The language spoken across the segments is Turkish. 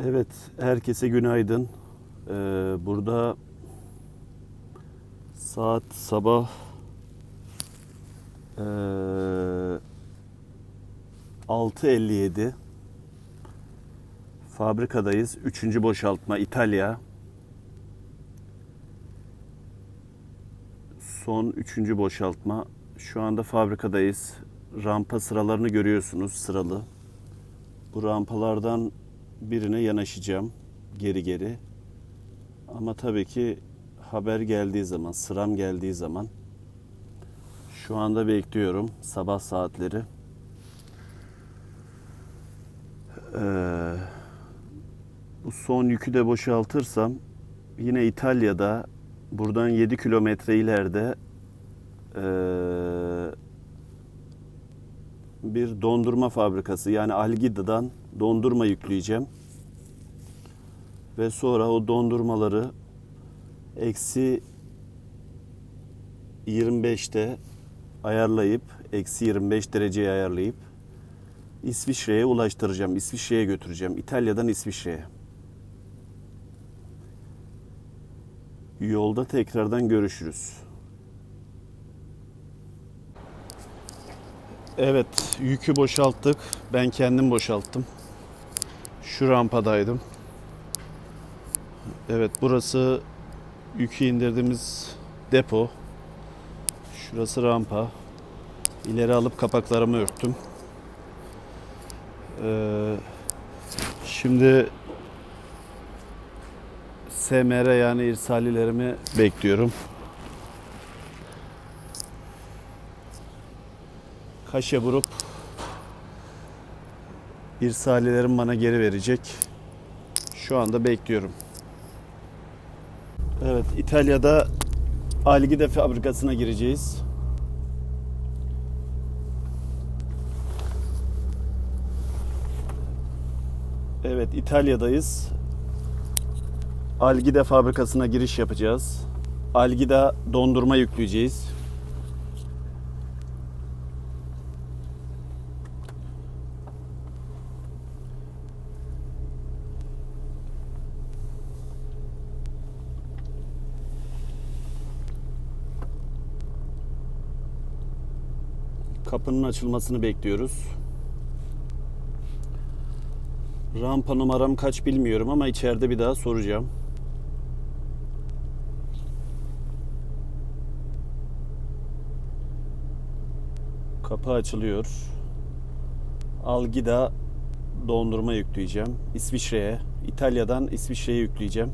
Evet, herkese günaydın. Ee, burada saat sabah ee, 6.57. Fabrikadayız. Üçüncü boşaltma İtalya. Son üçüncü boşaltma. Şu anda fabrikadayız. Rampa sıralarını görüyorsunuz sıralı. Bu rampalardan birine yanaşacağım geri geri. Ama tabii ki haber geldiği zaman, sıram geldiği zaman şu anda bekliyorum sabah saatleri. Ee, bu son yükü de boşaltırsam yine İtalya'da buradan 7 kilometre ileride ee, bir dondurma fabrikası yani Algida'dan dondurma yükleyeceğim. Ve sonra o dondurmaları eksi 25'te ayarlayıp eksi 25 dereceye ayarlayıp İsviçre'ye ulaştıracağım. İsviçre'ye götüreceğim. İtalya'dan İsviçre'ye. Yolda tekrardan görüşürüz. Evet, yükü boşalttık. Ben kendim boşalttım. Şu rampadaydım. Evet, burası yükü indirdiğimiz depo. Şurası rampa. İleri alıp kapaklarımı örttüm. Ee, şimdi SMR yani irsalilerimi bekliyorum. Kaşe vurup irsalilerim bana geri verecek. Şu anda bekliyorum. Evet, İtalya'da Algida fabrikasına gireceğiz. Evet, İtalya'dayız. Algida fabrikasına giriş yapacağız. Algida dondurma yükleyeceğiz. Kapının açılmasını bekliyoruz. Rampa numaram kaç bilmiyorum ama içeride bir daha soracağım. Kapı açılıyor. Algida dondurma yükleyeceğim. İsviçre'ye, İtalya'dan İsviçre'ye yükleyeceğim.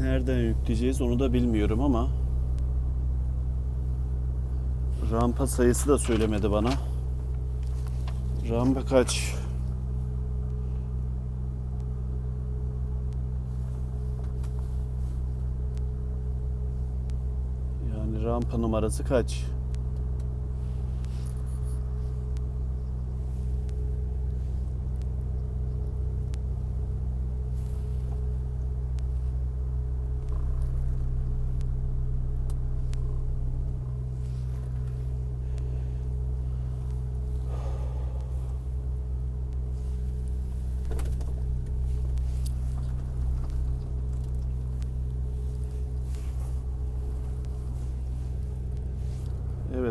Nereden yükleyeceğiz onu da bilmiyorum ama rampa sayısı da söylemedi bana. Rampa kaç? Yani rampa numarası kaç?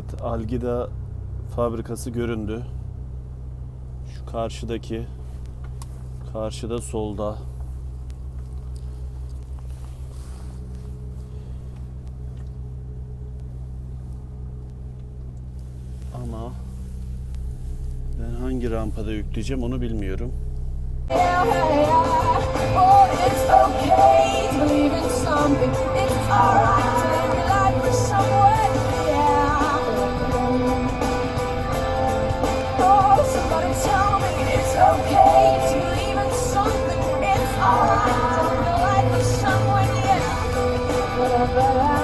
Evet, Algida fabrikası göründü. Şu karşıdaki karşıda solda. Ama ben hangi rampada yükleyeceğim onu bilmiyorum. Bye-bye.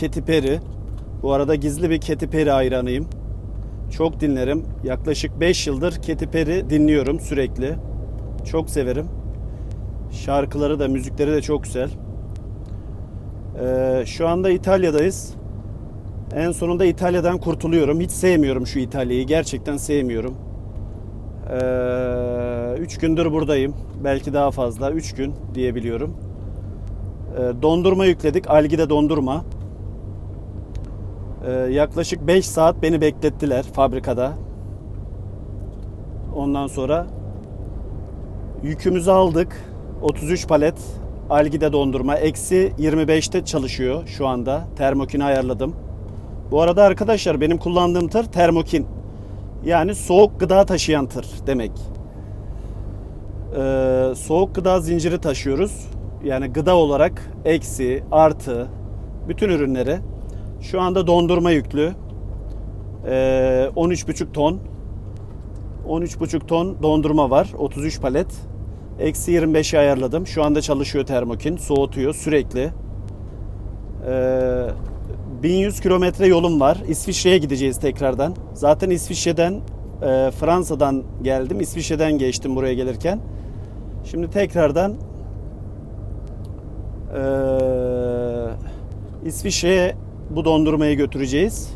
Katy Perry. Bu arada gizli bir Katy Perry hayranıyım. Çok dinlerim. Yaklaşık 5 yıldır Katy Perry dinliyorum sürekli. Çok severim. Şarkıları da, müzikleri de çok güzel. Ee, şu anda İtalya'dayız. En sonunda İtalya'dan kurtuluyorum. Hiç sevmiyorum şu İtalya'yı. Gerçekten sevmiyorum. 3 gündür buradayım. Belki daha fazla. 3 gün diyebiliyorum. Ee, dondurma yükledik. Algide dondurma. Ee, yaklaşık 5 saat beni beklettiler fabrikada. Ondan sonra yükümüzü aldık. 33 palet Algide dondurma. Eksi 25'te çalışıyor şu anda. Termokini ayarladım. Bu arada arkadaşlar benim kullandığım tır termokin. Yani soğuk gıda taşıyan tır demek. Ee, soğuk gıda zinciri taşıyoruz. Yani gıda olarak eksi, artı bütün ürünleri. Şu anda dondurma yüklü. Ee, 13,5 ton. 13,5 ton dondurma var. 33 palet. Eksi 25'i ayarladım. Şu anda çalışıyor termokin. Soğutuyor sürekli. Ee, 1100 kilometre yolum var. İsviçre'ye gideceğiz tekrardan. Zaten İsviçre'den, e, Fransa'dan geldim. İsviçre'den geçtim buraya gelirken. Şimdi tekrardan e, İsviçre'ye bu dondurmayı götüreceğiz.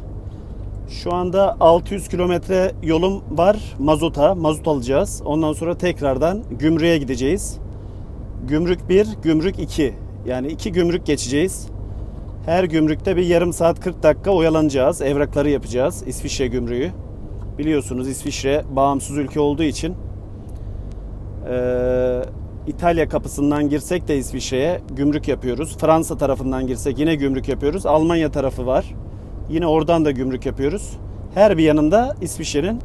Şu anda 600 kilometre yolum var mazota. Mazot alacağız. Ondan sonra tekrardan gümrüğe gideceğiz. Gümrük 1, gümrük 2. Yani iki gümrük geçeceğiz. Her gümrükte bir yarım saat 40 dakika oyalanacağız. Evrakları yapacağız. İsviçre gümrüğü. Biliyorsunuz İsviçre bağımsız ülke olduğu için eee, İtalya kapısından girsek de İsviçre'ye gümrük yapıyoruz. Fransa tarafından girsek yine gümrük yapıyoruz. Almanya tarafı var. Yine oradan da gümrük yapıyoruz. Her bir yanında İsviçre'nin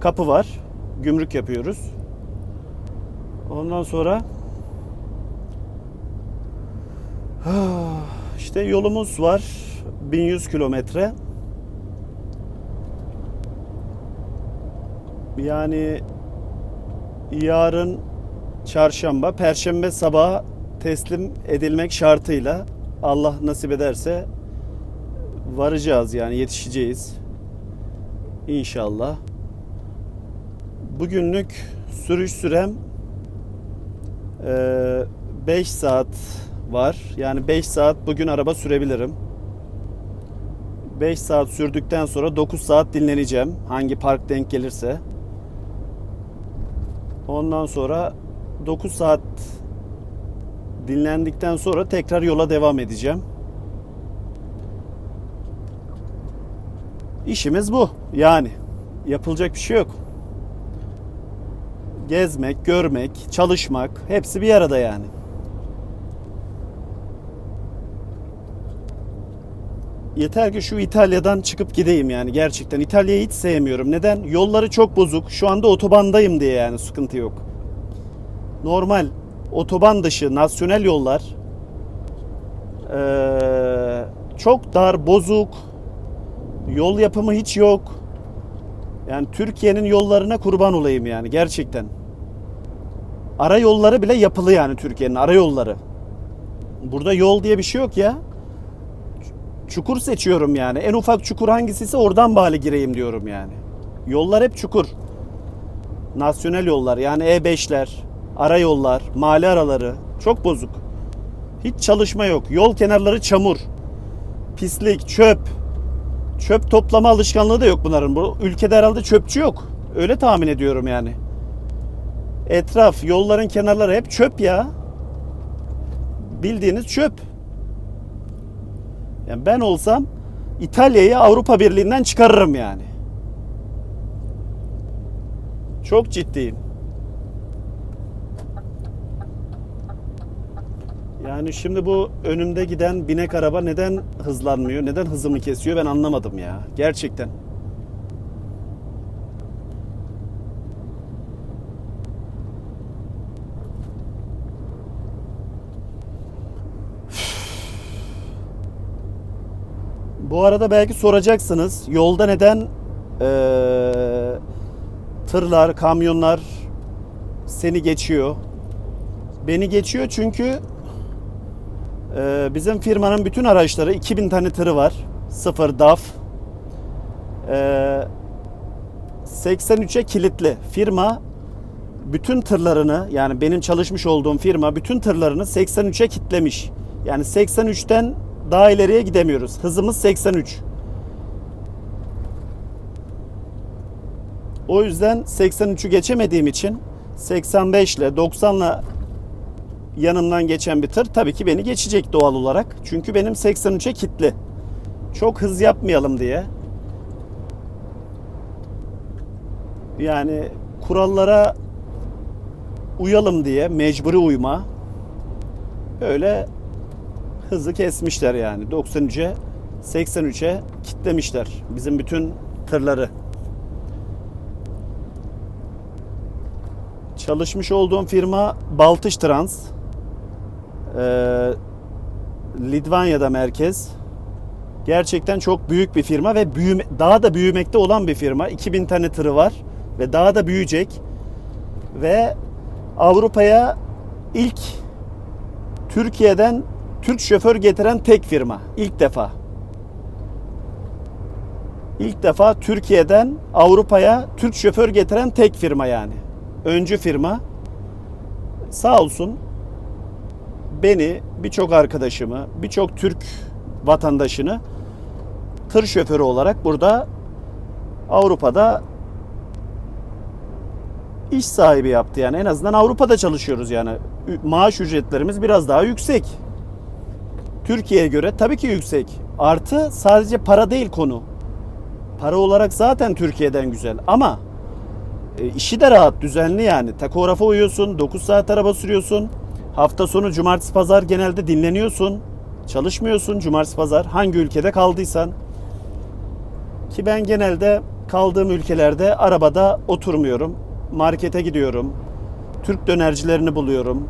kapı var. Gümrük yapıyoruz. Ondan sonra işte yolumuz var. 1100 kilometre. Yani yarın çarşamba, perşembe sabahı teslim edilmek şartıyla Allah nasip ederse varacağız yani yetişeceğiz. İnşallah. Bugünlük sürüş sürem 5 saat var. Yani 5 saat bugün araba sürebilirim. 5 saat sürdükten sonra 9 saat dinleneceğim. Hangi park denk gelirse. Ondan sonra 9 saat dinlendikten sonra tekrar yola devam edeceğim. İşimiz bu. Yani yapılacak bir şey yok. Gezmek, görmek, çalışmak hepsi bir arada yani. Yeter ki şu İtalya'dan çıkıp gideyim yani gerçekten. İtalya'yı hiç sevmiyorum. Neden? Yolları çok bozuk. Şu anda otobandayım diye yani sıkıntı yok. Normal otoban dışı nasyonel yollar eee, çok dar, bozuk. Yol yapımı hiç yok. Yani Türkiye'nin yollarına kurban olayım yani gerçekten. Ara yolları bile yapılı yani Türkiye'nin ara yolları. Burada yol diye bir şey yok ya. Çukur seçiyorum yani. En ufak çukur hangisiyse oradan bari gireyim diyorum yani. Yollar hep çukur. Nasyonel yollar yani E5'ler, ara yollar, mahalle araları çok bozuk. Hiç çalışma yok. Yol kenarları çamur. Pislik, çöp. Çöp toplama alışkanlığı da yok bunların. Bu ülkede herhalde çöpçü yok. Öyle tahmin ediyorum yani. Etraf, yolların kenarları hep çöp ya. Bildiğiniz çöp. Yani ben olsam İtalya'yı Avrupa Birliği'nden çıkarırım yani. Çok ciddiyim. Yani şimdi bu önümde giden binek araba neden hızlanmıyor? Neden hızımı kesiyor? Ben anlamadım ya. Gerçekten. Bu arada belki soracaksınız. Yolda neden eee, tırlar, kamyonlar seni geçiyor? Beni geçiyor çünkü Ee, bizim firmanın bütün araçları 2000 tane tırı var. Sıfır DAF. Ee, 83'e kilitli. Firma bütün tırlarını yani benim çalışmış olduğum firma bütün tırlarını 83'e kitlemiş. Yani 83'ten daha ileriye gidemiyoruz. Hızımız 83. O yüzden 83'ü geçemediğim için 85 ile 90 ile yanımdan geçen bir tır tabii ki beni geçecek doğal olarak. Çünkü benim 83'e kitli. Çok hız yapmayalım diye. Yani kurallara uyalım diye mecburi uyma. Öyle hızı kesmişler yani. 93'e 83'e kitlemişler bizim bütün tırları. Çalışmış olduğum firma Baltış Trans. Ee, Litvanya'da merkez. Gerçekten çok büyük bir firma ve büyüme, daha da büyümekte olan bir firma. 2000 tane tırı var ve daha da büyüyecek. Ve Avrupa'ya ilk Türkiye'den Türk şoför getiren tek firma. İlk defa. İlk defa Türkiye'den Avrupa'ya Türk şoför getiren tek firma yani. Öncü firma. Sağ olsun beni, birçok arkadaşımı, birçok Türk vatandaşını tır şoförü olarak burada Avrupa'da iş sahibi yaptı yani en azından Avrupa'da çalışıyoruz yani maaş ücretlerimiz biraz daha yüksek. Türkiye'ye göre tabii ki yüksek. Artı sadece para değil konu. Para olarak zaten Türkiye'den güzel ama e, işi de rahat, düzenli yani. Takografa uyuyorsun, 9 saat araba sürüyorsun. Hafta sonu cumartesi pazar genelde dinleniyorsun. Çalışmıyorsun cumartesi pazar hangi ülkede kaldıysan. Ki ben genelde kaldığım ülkelerde arabada oturmuyorum. Markete gidiyorum. Türk dönercilerini buluyorum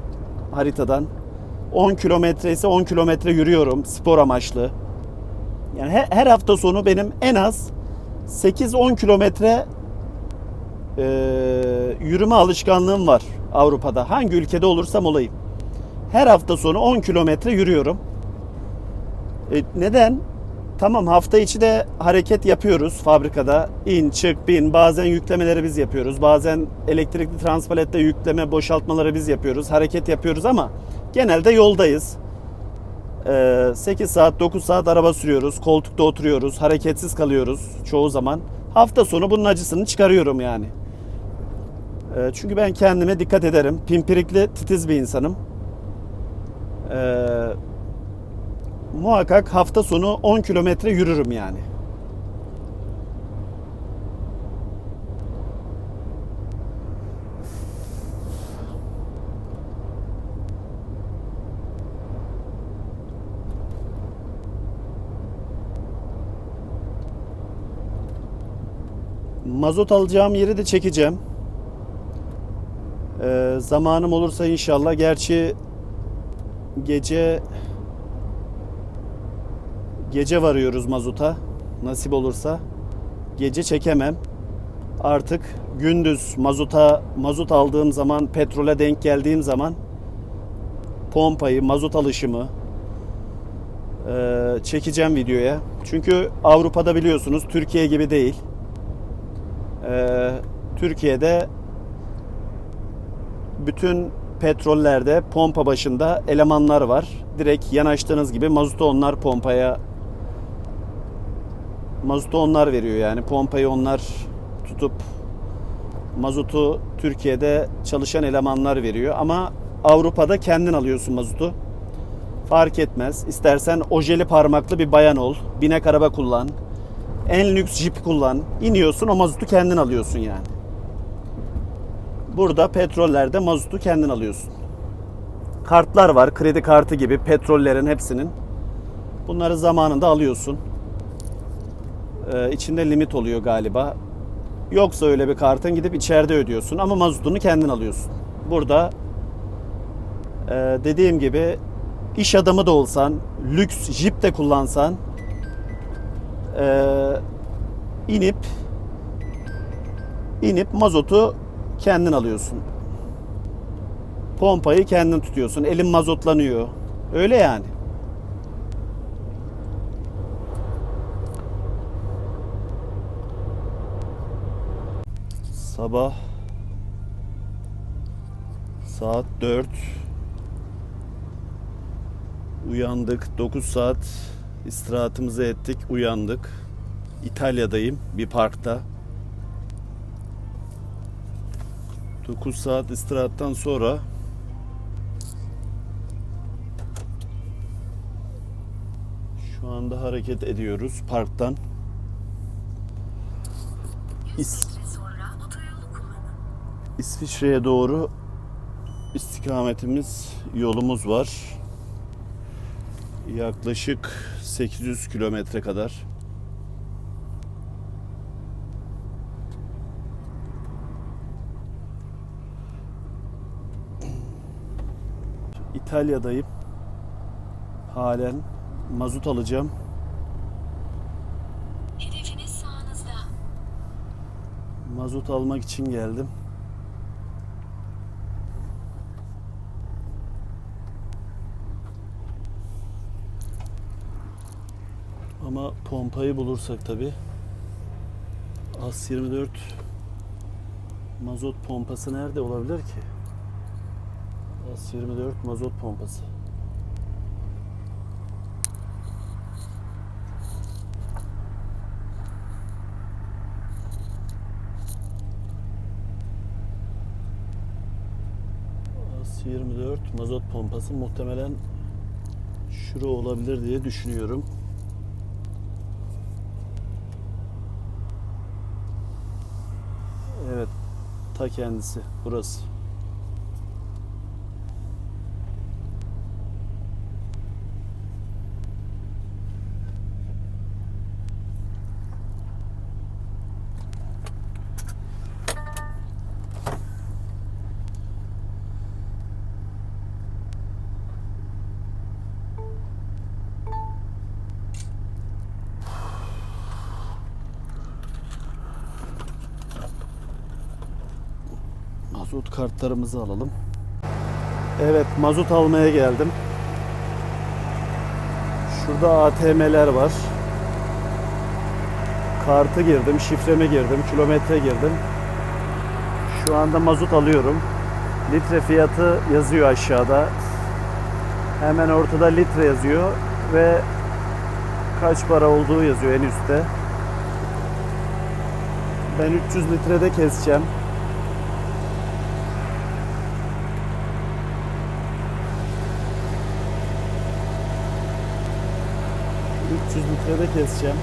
haritadan. 10 kilometre ise 10 kilometre yürüyorum spor amaçlı. Yani her, her hafta sonu benim en az 8-10 kilometre yürüme alışkanlığım var Avrupa'da. Hangi ülkede olursam olayım. Her hafta sonu 10 kilometre yürüyorum. E, neden? Tamam hafta içi de hareket yapıyoruz fabrikada. İn, çık, bin. Bazen yüklemeleri biz yapıyoruz. Bazen elektrikli transpalette yükleme, boşaltmaları biz yapıyoruz. Hareket yapıyoruz ama genelde yoldayız. Ee, 8 saat 9 saat araba sürüyoruz. Koltukta oturuyoruz. Hareketsiz kalıyoruz çoğu zaman. Hafta sonu bunun acısını çıkarıyorum yani. Ee, çünkü ben kendime dikkat ederim. Pimpirikli titiz bir insanım. Ee, muhakkak hafta sonu 10 kilometre yürürüm yani. Mazot alacağım yeri de çekeceğim. Ee, zamanım olursa inşallah. Gerçi gece gece varıyoruz mazota. Nasip olursa. Gece çekemem. Artık gündüz mazota mazot aldığım zaman, petrole denk geldiğim zaman pompayı, mazot alışımı e, çekeceğim videoya. Çünkü Avrupa'da biliyorsunuz Türkiye gibi değil. Ee, Türkiye'de bütün petrollerde pompa başında elemanlar var. Direkt yanaştığınız gibi mazotu onlar pompaya mazotu onlar veriyor yani pompayı onlar tutup mazotu Türkiye'de çalışan elemanlar veriyor ama Avrupa'da kendin alıyorsun mazotu. Fark etmez. İstersen ojeli parmaklı bir bayan ol. Binek araba kullan en lüks jip kullan. İniyorsun o mazotu kendin alıyorsun yani. Burada petrollerde mazotu kendin alıyorsun. Kartlar var. Kredi kartı gibi petrollerin hepsinin. Bunları zamanında alıyorsun. Ee, içinde limit oluyor galiba. Yoksa öyle bir kartın gidip içeride ödüyorsun ama mazotunu kendin alıyorsun. Burada e, dediğim gibi iş adamı da olsan, lüks jip de kullansan ee, inip inip mazotu kendin alıyorsun. Pompayı kendin tutuyorsun. Elin mazotlanıyor. Öyle yani. Sabah saat 4 uyandık. 9 saat istirahatımızı ettik. Uyandık. İtalya'dayım bir parkta. 9 saat istirahattan sonra şu anda hareket ediyoruz parktan. İs-. İsviçre'ye doğru istikametimiz yolumuz var. Yaklaşık 800 kilometre kadar. İtalya'dayım. Halen mazot alacağım. Hedefiniz sağınızda. Mazot almak için geldim. Ama pompayı bulursak tabi. As 24 mazot pompası nerede olabilir ki? As 24 mazot pompası. As 24 mazot pompası muhtemelen şura olabilir diye düşünüyorum. Evet, ta kendisi burası. Mazot kartlarımızı alalım. Evet, mazot almaya geldim. Şurada ATM'ler var. Kartı girdim, şifremi girdim, kilometre girdim. Şu anda mazot alıyorum. Litre fiyatı yazıyor aşağıda. Hemen ortada litre yazıyor ve kaç para olduğu yazıyor en üstte. Ben 300 litrede keseceğim. 300 litrede keseceğim.